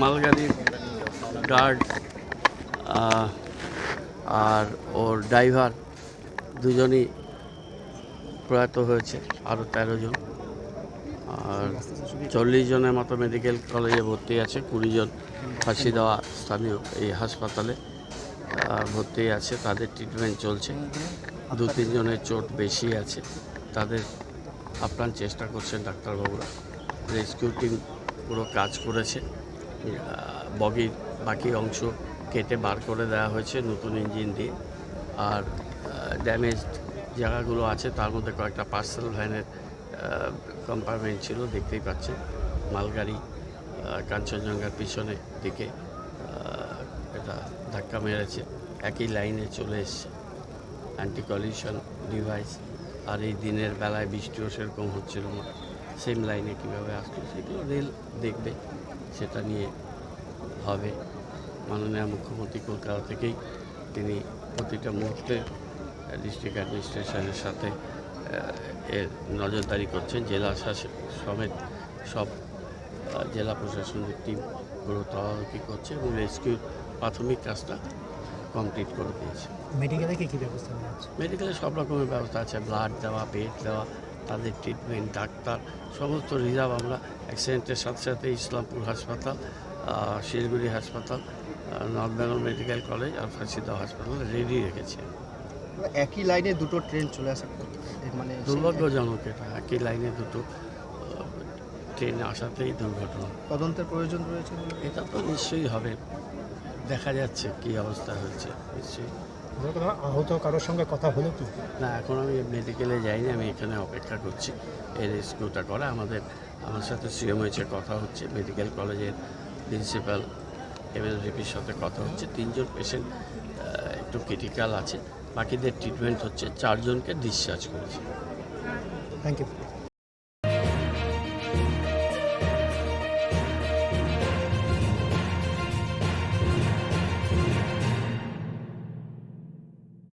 মালগাড়ির guard আর ওর driver দুজনই প্রয়াত হয়েছে আরও তেরো জন। আর চল্লিশ জনের মতো মেডিকেল কলেজে ভর্তি আছে, কুড়ি জন ফাঁসি দেওয়া স্থানীয় এই হাসপাতালে ভর্তি আছে, তাদের ট্রিটমেন্ট চলছে। দু তিনজনের চোট বেশি আছে, তাদের আপ্রাণ চেষ্টা করছেন ডাক্তারবাবুরা। রেস্কিউ টিম পুরো কাজ করেছে। বগির বাকি অংশ কেটে বার করে দেওয়া হয়েছে নতুন ইঞ্জিন দিয়ে। আর ড্যামেজড জায়গাগুলো আছে, তার মধ্যে কয়েকটা পার্সেল ভ্যানের কম্পার্টমেন্ট ছিল, দেখতেই পাচ্ছেন। মালগাড়ি কাঞ্চনজঙ্ঘার পিছনে দিকে এটা ধাক্কা মেরেছে। একই লাইনে চলে এসছে। অ্যান্টি কলিউশন ডিভাইস আর এই দিনের বেলায় বৃষ্টিও সেরকম হচ্ছিল না। সেম লাইনে কীভাবে আসলো সেগুলো রেল দেখবে সেটা নিয়ে হবে। মাননীয় মুখ্যমন্ত্রী কলকাতা থেকেই তিনি প্রতিটা মুহূর্তে ডিস্ট্রিক্ট অ্যাডমিনিস্ট্রেশনের সাথে এর নজরদারি করছেন। জেলা শাসক সমেত সব জেলা প্রশাসনের টিম পুরো তদারকি করছে এবং রেস্কিউ প্রাথমিক কাজটা কমপ্লিট করে দিয়েছে। মেডিকেলে কি কি ব্যবস্থা মেডিকেলে সব রকমের ব্যবস্থা আছে। ব্লাড দেওয়া বেড দেওয়া তাদের ট্রিটমেন্ট ডাক্তার সমস্ত রিজার্ভ আমরা অ্যাক্সিডেন্টের সাথে সাথে ইসলামপুর হাসপাতাল শিলিগুড়ি হাসপাতাল নর্থ বেঙ্গল মেডিকেল কলেজ আর ফাঁসিদা হাসপাতাল রেডি রেখেছে। একই লাইনে দুটো ট্রেন চলে আসার পর মানে দুর্ভাগ্যজনক এটা একই লাইনে দুটো ট্রেন আসাতেই দুর্ঘটনা। তদন্তের প্রয়োজন রয়েছে এটা তো নিশ্চয়ই হবে। দেখা যাচ্ছে কী অবস্থা হয়েছে। নিশ্চয়ই। আপনার কোনো আহত কারোর সঙ্গে কথা হলো কি? না এখন আমি মেডিকেলে যাইনি আমি এখানে অপেক্ষা করছি। এই রেস্কিউটা করা আমাদের আমার সাথে সিএমএইচের কথা হচ্ছে। মেডিকেল কলেজের প্রিন্সিপাল এমএলভিপির সাথে কথা হচ্ছে। তিনজন পেশেন্ট একটু ক্রিটিক্যাল আছে। বাকিদের ট্রিটমেন্ট হচ্ছে। চারজনকে ডিসচার্জ করেছে। Thank you